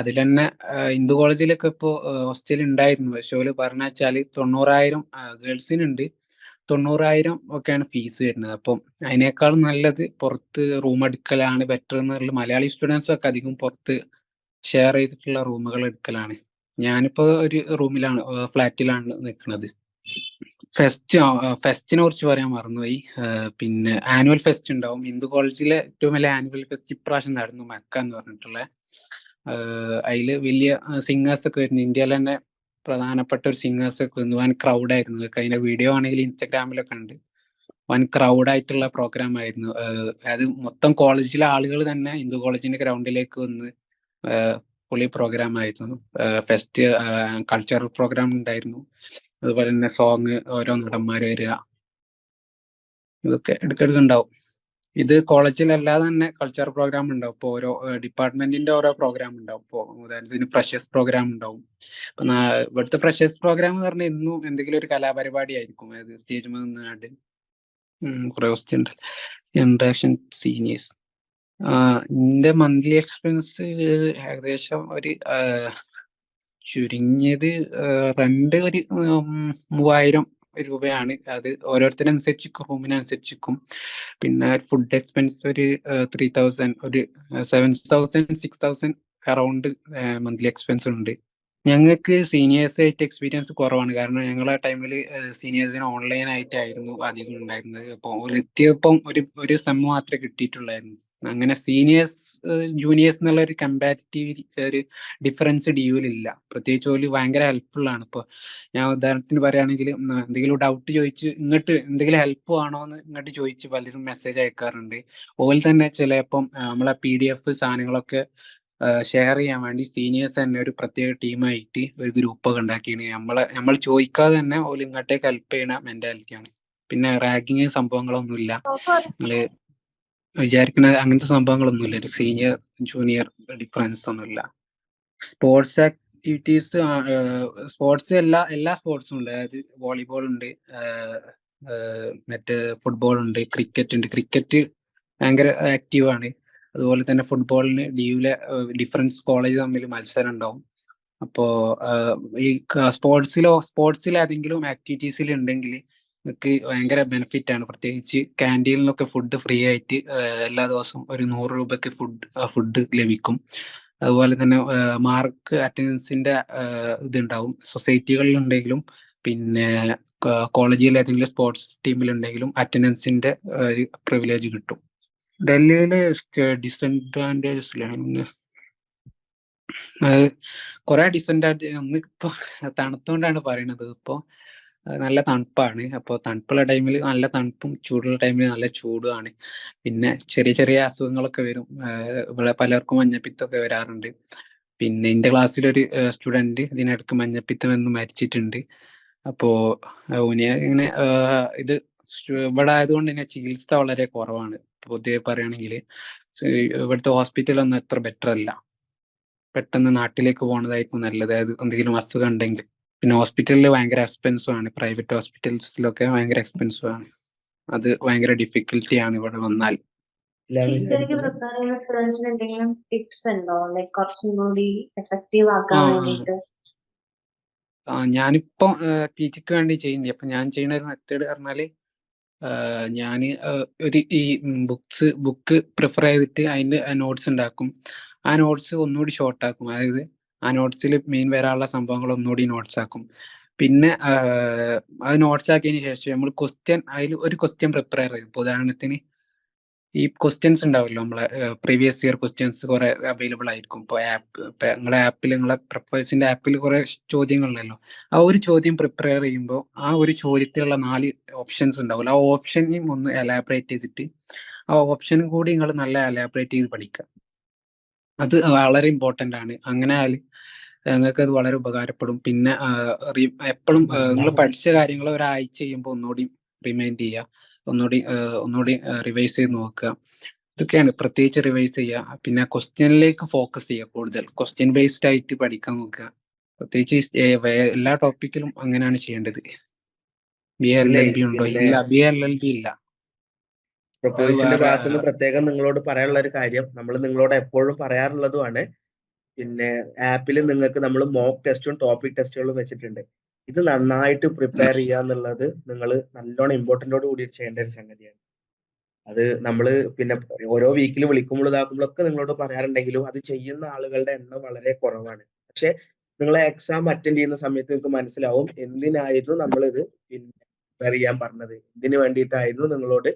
അതിൽ തന്നെ ഹിന്ദു കോളേജിലൊക്കെ ഇപ്പോൾ ഹോസ്റ്റൽ ഉണ്ടായിരുന്നു. പക്ഷെ ഓൽ പറഞ്ഞു വെച്ചാൽ തൊണ്ണൂറായിരം ഗേൾസിനുണ്ട് തൊണ്ണൂറായിരം ഒക്കെയാണ് ഫീസ് വരുന്നത്. അപ്പം അതിനേക്കാളും നല്ലത് പുറത്ത് റൂം എടുക്കലാണ് ബെറ്റർ എന്നുള്ള മലയാളി സ്റ്റുഡൻസൊക്കെ അധികം പുറത്ത് ഷെയർ ചെയ്തിട്ടുള്ള റൂമുകൾ എടുക്കലാണ്. ഞാനിപ്പോൾ ഒരു റൂമിലാണ് ഫ്ലാറ്റിലാണ് നിൽക്കുന്നത് ഫെസ്റ്റ് ഫെസ്റ്റിനെ കുറിച്ച് പറയാൻ മറന്നുപോയി. പിന്നെ ആനുവൽ ഫെസ്റ്റ് ഉണ്ടാവും. ഹിന്ദു കോളേജിലെ ഏറ്റവും വലിയ ആനുവൽ ഫെസ്റ്റ് ഇപ്രാവശ്യം നടന്നു മക്ക എന്ന് പറഞ്ഞിട്ടുള്ള. അതിൽ വലിയ സിംഗേഴ്സ് ഒക്കെ വരുന്നു. ഇന്ത്യയിലെ തന്നെ പ്രധാനപ്പെട്ട ഒരു സിംഗേഴ്സ് ഒക്കെ വന്നു വൻ ക്രൗഡ് ആയിരുന്നു. ഇതൊക്കെ അതിന്റെ വീഡിയോ ആണെങ്കിൽ ഇൻസ്റ്റാഗ്രാമിലൊക്കെ ഉണ്ട്. വൻ ക്രൗഡ് ആയിട്ടുള്ള പ്രോഗ്രാം ആയിരുന്നു. അതായത് അത് മൊത്തം കോളേജിലെ ആളുകൾ തന്നെ ഹിന്ദു കോളേജിന്റെ ഗ്രൗണ്ടിലേക്ക് വന്ന് പുള്ളി പൊളി പ്രോഗ്രാം ആയിരുന്നു ഫെസ്റ്റ് കൾച്ചറൽ പ്രോഗ്രാം ഉണ്ടായിരുന്നു. അതുപോലെ തന്നെ സോങ് ഓരോ നടന്മാർ വരിക. ഇതൊക്കെ ഇടയ്ക്കിടയ്ക്ക് ഉണ്ടാവും. ഇത് കോളേജിലല്ലാതെ തന്നെ കൾച്ചർ പ്രോഗ്രാം ഉണ്ടാവും. ഇപ്പോൾ ഓരോ ഡിപ്പാർട്ട്മെന്റിന്റെ ഓരോ പ്രോഗ്രാം ഉണ്ടാവും. ഇപ്പോൾ ഉദാഹരണത്തിന് ഫ്രഷേഴ്സ് പ്രോഗ്രാം ഉണ്ടാവും. ഇപ്പൊ ഇവിടുത്തെ ഫ്രഷേഴ്സ് പ്രോഗ്രാം എന്ന് പറഞ്ഞാൽ ഇന്നും എന്തെങ്കിലും ഒരു കലാപരിപാടി ആയിരിക്കും. അതായത് സ്റ്റേജ് നിന്നാണ്ട് കുറെ ക്വസ്റ്റ്യൻ ഉണ്ട് ജനറേഷൻ സീനിയേഴ്സ് എന്റെ മന്ത്ലി എക്സ്പെൻസ് ഏകദേശം ഒരു ചുരുങ്ങിയത് റെന്റ് ഒരു മൂവായിരം രൂപയാണ്. അത് ഓരോരുത്തരനുസരിച്ചിരിക്കും റൂമിനനുസരിച്ചിരിക്കും. പിന്നെ ഫുഡ് എക്സ്പെൻസ് ഒരു ത്രീ തൗസൻഡ് ഒരു seven thousand six thousand around monthly expense ഉണ്ട്. ഞങ്ങൾക്ക് സീനിയേഴ്സ് ആയിട്ട് എക്സ്പീരിയൻസ് കുറവാണ്. കാരണം ഞങ്ങളെ ടൈമിൽ സീനിയേഴ്സിന് ഓൺലൈൻ ആയിട്ടായിരുന്നു അധികം ഉണ്ടായിരുന്നത്. അപ്പോൾ എത്തിയപ്പം ഒരു ഒരു സെം മാത്രമേ കിട്ടിയിട്ടുള്ളായിരുന്നു. അങ്ങനെ സീനിയേഴ്സ് ജൂനിയേഴ്സ് എന്നുള്ള ഒരു കമ്പാരിറ്റീവ് ഒരു ഡിഫറൻസ് ഡിയൂലില്ല പ്രത്യേകിച്ച് ഓൽ ഭയങ്കര ഹെൽപ്ഫുൾ ആണ്. ഇപ്പോൾ ഞാൻ ഉദാഹരണത്തിന് പറയുകയാണെങ്കിൽ എന്തെങ്കിലും ഡൗട്ട് ചോദിച്ച് ഇങ്ങോട്ട് എന്തെങ്കിലും ഹെൽപ്പ് വേണോ എന്ന് ഇങ്ങോട്ട് ചോദിച്ച് പലരും മെസ്സേജ് അയക്കാറുണ്ട്. ഓൽ തന്നെ ചിലപ്പം നമ്മളെ പി ഡി എഫ് സാധനങ്ങളൊക്കെ ഷെയർ ചെയ്യാൻ വേണ്ടി സീനിയേഴ്സ് തന്നെ ഒരു പ്രത്യേക ടീമായിട്ട് ഒരു ഗ്രൂപ്പ് ഒക്കെ ഉണ്ടാക്കിയാണ് നമ്മളെ നമ്മൾ ചോദിക്കാതെ തന്നെ ഓൽ ഇങ്ങോട്ടേക്ക് ഹെൽപ്പ് ചെയ്യണ മെന്റാലിറ്റിയാണ് പിന്നെ റാഗിങ് സംഭവങ്ങളൊന്നുമില്ല നിങ്ങൾ വിചാരിക്കുന്ന അങ്ങനത്തെ സംഭവങ്ങളൊന്നുമില്ല ഒരു സീനിയർ ജൂനിയർ ഡിഫറൻസ് ഒന്നുമില്ല സ്പോർട്സ് ആക്ടിവിറ്റീസ് സ്പോർട്സ് എല്ലാ എല്ലാ സ്പോർട്സും ഉണ്ട്. അതായത് വോളിബോൾ ഉണ്ട് മറ്റേ ഫുട്ബോൾ ഉണ്ട് ക്രിക്കറ്റ് ഉണ്ട്. ക്രിക്കറ്റ് ഭയങ്കര ആക്റ്റീവ് ആണ്. അതുപോലെ തന്നെ ഫുട്ബോളിന് ലീവിലെ ഡിഫറൻസ് കോളേജ് തമ്മിൽ മത്സരം ഉണ്ടാവും. അപ്പോ ഈ സ്പോർട്സിലോ സ്പോർട്സിൽ ഏതെങ്കിലും ആക്ടിവിറ്റീസിൽ ഉണ്ടെങ്കിൽ നിങ്ങൾക്ക് ഭയങ്കര ബെനിഫിറ്റ് ആണ്. പ്രത്യേകിച്ച് ക്യാന്റീനിൽ നിന്നൊക്കെ ഫുഡ് ഫ്രീ ആയിട്ട് എല്ലാ ദിവസവും ഒരു നൂറ് രൂപയ്ക്ക് ഫുഡ് ഫുഡ് ലഭിക്കും. അതുപോലെ തന്നെ മാർക്ക് അറ്റൻഡൻസിന്റെ ഇതുണ്ടാവും. സൊസൈറ്റികളിൽ ഉണ്ടെങ്കിലും പിന്നെ കോളേജിൽ ഏതെങ്കിലും സ്പോർട്സ് ടീമിലുണ്ടെങ്കിലും അറ്റൻഡൻസിന്റെ ഒരു പ്രിവിലേജ് കിട്ടും. ഡൽഹിയിലെ ഡിസഡ്വാന്റേജസ് അത് കുറെ ഡിസഡ്വാന്റേജ് ഒന്ന് ഇപ്പൊ തണുത്തുകൊണ്ടാണ് പറയുന്നത് ഇപ്പോ നല്ല തണുപ്പാണ്. അപ്പോൾ തണുപ്പുള്ള ടൈമിൽ നല്ല തണുപ്പും ചൂടുള്ള ടൈമിൽ നല്ല ചൂടുമാണ്. പിന്നെ ചെറിയ ചെറിയ അസുഖങ്ങളൊക്കെ വരും. ഇവിടെ പലർക്കും മഞ്ഞപ്പിത്തമൊക്കെ വരാറുണ്ട്. പിന്നെ എന്റെ ക്ലാസ്സിലൊരു സ്റ്റുഡന്റ് ഇതിനിടക്ക് മഞ്ഞപ്പിത്തം എന്ന് മരിച്ചിട്ടുണ്ട്. അപ്പോൾ ഇങ്ങനെ ഇത് ഇവിടെ ആയതുകൊണ്ട് തന്നെ ചികിത്സ വളരെ കുറവാണ്. പൊതുവെ പറയുകയാണെങ്കിൽ ഇവിടുത്തെ ഹോസ്പിറ്റലൊന്നും എത്ര ബെറ്റർ അല്ല. പെട്ടെന്ന് നാട്ടിലേക്ക് പോകുന്നതായിരിക്കും നല്ലത്. അതായത് എന്തെങ്കിലും അസുഖം ഉണ്ടെങ്കിൽ. പിന്നെ ഹോസ്പിറ്റലിൽ ഭയങ്കര എക്സ്പെൻസീവ് ആണ്. പ്രൈവറ്റ് ഹോസ്പിറ്റൽസിലൊക്കെ ഭയങ്കര എക്സ്പെൻസീവ് ആണ്. അത് ഭയങ്കര ഡിഫിക്കൽട്ടി ആണ് ഇവിടെ വന്നാൽ. ഞാനിപ്പോ പി ജിക്ക് വേണ്ടി ചെയ്യുന്നുണ്ട് അപ്പൊ ഞാൻ ചെയ്യുന്ന ഒരു മെത്തേഡ് പറഞ്ഞാൽ ഞാൻ ഒരു ഈ ബുക്സ് ബുക്ക് പ്രിഫർ ചെയ്തിട്ട് അതിന്റെ നോട്ട്സ് ഉണ്ടാക്കും. ആ നോട്ട്സ് ഒന്നുകൂടി ഷോർട്ട് ആക്കും. അതായത് ആ നോട്ട്സിൽ മെയിൻ വരാനുള്ള സംഭവങ്ങൾ ഒന്നുകൂടി നോട്ട്സ് ആക്കും. പിന്നെ അത് നോട്ട്സ് ആക്കിയതിന് ശേഷം നമ്മൾ ക്വസ്റ്റ്യൻ അതിൽ ഒരു ക്വസ്റ്റ്യൻ പ്രിപ്പയർ ചെയ്യും. ഉദാഹരണത്തിന് ഈ ക്വസ്റ്റ്യൻസ് ഉണ്ടാവുമല്ലോ നമ്മളെ പ്രീവിയസ് ഇയർ ക്വസ്റ്റ്യൻസ് കുറെ അവൈലബിൾ ആയിരിക്കും. ഇപ്പോൾ ആപ്പ് ഇപ്പം നിങ്ങളെ ആപ്പിൽ നിങ്ങളെ പ്രൊഫൈൽസിന്റെ ആപ്പിൽ കുറെ ചോദ്യങ്ങളുണ്ടല്ലോ. ആ ഒരു ചോദ്യം പ്രിപ്പയർ ചെയ്യുമ്പോൾ ആ ഒരു ചോദ്യത്തിലുള്ള നാല് ഓപ്ഷൻസ് ഉണ്ടാവില്ല. ആ ഓപ്ഷനെയും ഒന്ന് എലാബറേറ്റ് ചെയ്തിട്ട് ആ ഓപ്ഷൻ കൂടി നിങ്ങൾ നല്ല എലാബറേറ്റ് ചെയ്ത് പഠിക്കുക അത് വളരെ ഇമ്പോർട്ടന്റ് ആണ്. അങ്ങനെ നിങ്ങൾക്ക് അത് വളരെ ഉപകാരപ്പെടും. പിന്നെ എപ്പോഴും നിങ്ങൾ പഠിച്ച കാര്യങ്ങൾ ഒരാഴ്ച ചെയ്യുമ്പോൾ ഒന്നുകൂടി റിമൈൻഡ് ചെയ്യുക ഒന്നുകൂടി ഒന്നുകൂടി റിവൈസ് ചെയ്ത് നോക്കുക. ഇതൊക്കെയാണ് പ്രത്യേകിച്ച് റിവൈസ് ചെയ്യുക. പിന്നെ ക്വസ്റ്റ്യനിലേക്ക് ഫോക്കസ് ചെയ്യുക കൂടുതൽ. ക്വസ്റ്റ്യൻ ബേസ്ഡ് ആയിട്ട് പഠിക്കാൻ നോക്കുക. പ്രത്യേകിച്ച് എല്ലാ ടോപ്പിക്കിലും അങ്ങനെയാണ് ചെയ്യേണ്ടത്. ബി എൽ എൽ ബി ഉണ്ടോ? ഇല്ല ബി എൽ എൽ ബി ഇല്ല. പ്രൊപ്പോസിഷന്റെ ഭാഗത്ത് നിന്ന് പ്രത്യേകം നിങ്ങളോട് പറയാനുള്ള ഒരു കാര്യം. നമ്മൾ നിങ്ങളോട് എപ്പോഴും പറയാറുള്ളതുമാണ്. പിന്നെ ആപ്പിൽ നിങ്ങൾക്ക് നമ്മൾ മോക്ക് ടെസ്റ്റും ടോപ്പിക് ടെസ്റ്റുകളും വെച്ചിട്ടുണ്ട്. ഇത് നന്നായിട്ട് പ്രിപ്പയർ ചെയ്യുക എന്നുള്ളത് നിങ്ങൾ നല്ലോണം ഇമ്പോർട്ടന്റോട് കൂടി ചെയ്യേണ്ട ഒരു സംഗതിയാണ്. അത് നമ്മൾ പിന്നെ ഓരോ വീക്കിൽ വിളിക്കുമ്പോൾ ഇതാക്കുമ്പോഴൊക്കെ നിങ്ങളോട് പറയാറുണ്ടെങ്കിലും അത് ചെയ്യുന്ന ആളുകളുടെ എണ്ണം വളരെ കുറവാണ്. പക്ഷെ നിങ്ങൾ എക്സാം അറ്റൻഡ് ചെയ്യുന്ന സമയത്ത് നിങ്ങൾക്ക് മനസ്സിലാവും എന്തിനായിരുന്നു നമ്മളിത് പിന്നെ പ്രിപ്പയർ ചെയ്യാൻ പറഞ്ഞത്? എന്തിനു വേണ്ടിയിട്ടായിരുന്നു നിങ്ങളോട്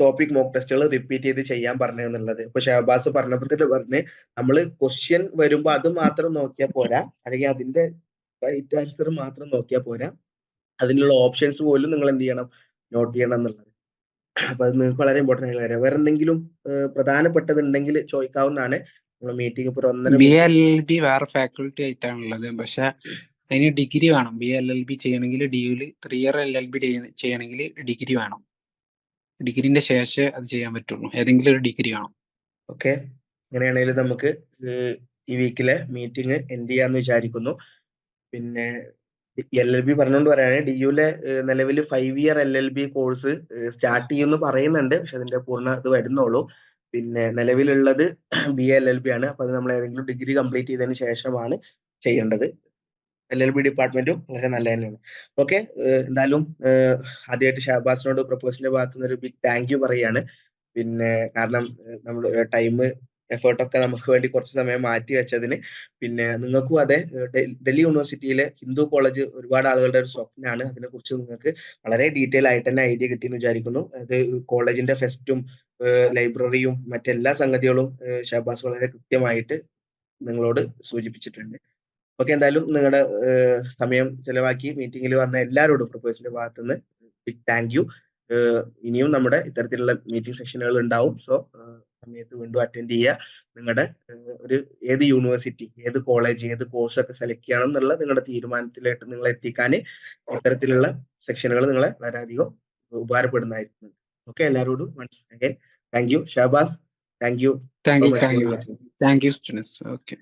ടോപ്പിക് മോക്ക് ടെസ്റ്റുകൾ റിപ്പീറ്റ് ചെയ്ത് ചെയ്യാൻ പറഞ്ഞത് എന്നുള്ളത്? ഇപ്പൊ ഷഹബാസ് പറഞ്ഞപ്പോഴത്തേക്ക് പറഞ്ഞ് നമ്മൾ ക്വസ്റ്റ്യൻ വരുമ്പോൾ അത് മാത്രം നോക്കിയാൽ പോരാ. അല്ലെങ്കിൽ അതിന്റെ റൈറ്റ് ആൻസർ മാത്രം നോക്കിയാൽ പോരാ. അതിനുള്ള ഓപ്ഷൻസ് പോലും നിങ്ങൾ എന്ത് ചെയ്യണം? നോട്ട് ചെയ്യണം എന്നുള്ളത്. അപ്പൊ അത് നിങ്ങൾക്ക് വളരെ ഇമ്പോർട്ടന്റ് ആയിട്ടുള്ള കാര്യം. വേറെ എന്തെങ്കിലും പ്രധാനപ്പെട്ടത് ഉണ്ടെങ്കിൽ ചോദിക്കാവുന്നതാണ് നമ്മൾ മീറ്റിംഗ് ഇപ്പോൾ ഒന്നര ബി എൽ എൽ ബി വേറെ ഫാക്കൽറ്റി ആയിട്ടാണുള്ളത്. പക്ഷെ അതിന് ഡിഗ്രി വേണം. ബി എൽ എൽ ബി ചെയ്യണമെങ്കിൽ ഡിയുൽ three year L L B ചെയ്യണമെങ്കിൽ ഡിഗ്രി വേണം. ഡിഗ്രീന്റെ ശേഷം അത് ചെയ്യാൻ പറ്റുള്ളൂ. ഏതെങ്കിലും ഒരു ഡിഗ്രി വേണം. ഓക്കെ അങ്ങനെയാണെങ്കിൽ നമുക്ക് ഈ വീക്കിലെ മീറ്റിംഗ് എൻഡ് ചെയ്യാന്ന് വിചാരിക്കുന്നു. പിന്നെ എൽ എൽ ബി പറഞ്ഞുകൊണ്ട് പറയുകയാണെങ്കിൽ ഡി യുലെ നിലവിൽ five year L L B course start ചെയ്യുമെന്ന് പറയുന്നുണ്ട്. പക്ഷെ അതിന്റെ പൂർണ ഇത് വരുന്നുള്ളൂ പിന്നെ നിലവിലുള്ളത് ബി എൽ എൽ ബി ആണ്. അപ്പൊ അത് നമ്മൾ ഏതെങ്കിലും ഡിഗ്രി കംപ്ലീറ്റ് ചെയ്തതിന് ശേഷമാണ് ചെയ്യേണ്ടത്. എൽ എൽ ബി ഡിപ്പാർട്ട്മെന്റും വളരെ നല്ല തന്നെയാണ് ഓക്കെ എന്തായാലും ആദ്യമായിട്ട് ഷഹബാസിനോട് പ്രൊപ്പോസിന്റെ ഭാഗത്തുനിന്ന് ഒരു ബിഗ് താങ്ക് യു പറയാണ് പിന്നെ കാരണം നമ്മൾ ടൈം എഫേർട്ടൊക്കെ നമുക്ക് വേണ്ടി കുറച്ച് സമയം മാറ്റി വെച്ചതിന്. പിന്നെ നിങ്ങൾക്കും അതെ ഡൽഹി യൂണിവേഴ്സിറ്റിയിലെ ഹിന്ദു കോളേജ് ഒരുപാട് ആളുകളുടെ ഒരു സ്വപ്നമാണ് അതിനെക്കുറിച്ച് നിങ്ങൾക്ക് വളരെ ഡീറ്റെയിൽ ആയിട്ട് തന്നെ ഐഡിയ കിട്ടിയെന്ന് വിചാരിക്കുന്നു. അത് കോളേജിന്റെ ഫെസ്റ്റും ലൈബ്രറിയും മറ്റെല്ലാ സംഗതികളും ഷഹബാസ് വളരെ കൃത്യമായിട്ട് നിങ്ങളോട് സൂചിപ്പിച്ചിട്ടുണ്ട്. ഓക്കെ എന്തായാലും നിങ്ങളുടെ സമയം ചെലവാക്കി മീറ്റിംഗിൽ വന്ന എല്ലാവരോടും പ്രൊഫസറിന്റെ ഭാഗത്തുനിന്ന് ബിഗ് താങ്ക് യു ഇനിയും നമ്മുടെ ഇത്തരത്തിലുള്ള മീറ്റിംഗ് സെഷനുകൾ ഉണ്ടാവും. സോ സമയത്ത് വീണ്ടും അറ്റൻഡ് ചെയ്യുക. നിങ്ങളുടെ ഒരു ഏത് യൂണിവേഴ്സിറ്റി ഏത് കോളേജ് ഏത് കോഴ്സ് ഒക്കെ സെലക്ട് ചെയ്യണം എന്നുള്ള നിങ്ങളുടെ തീരുമാനത്തിലേക്ക് നിങ്ങളെ എത്തിക്കാൻ ഇത്തരത്തിലുള്ള സെക്ഷനുകൾ നിങ്ങളെ വളരെയധികം ഉപകാരപ്പെടുന്നതായിരിക്കും ഓക്കെ എല്ലാവരോടും once again thank you Shahbaz thank you thank you thank you thank you students okay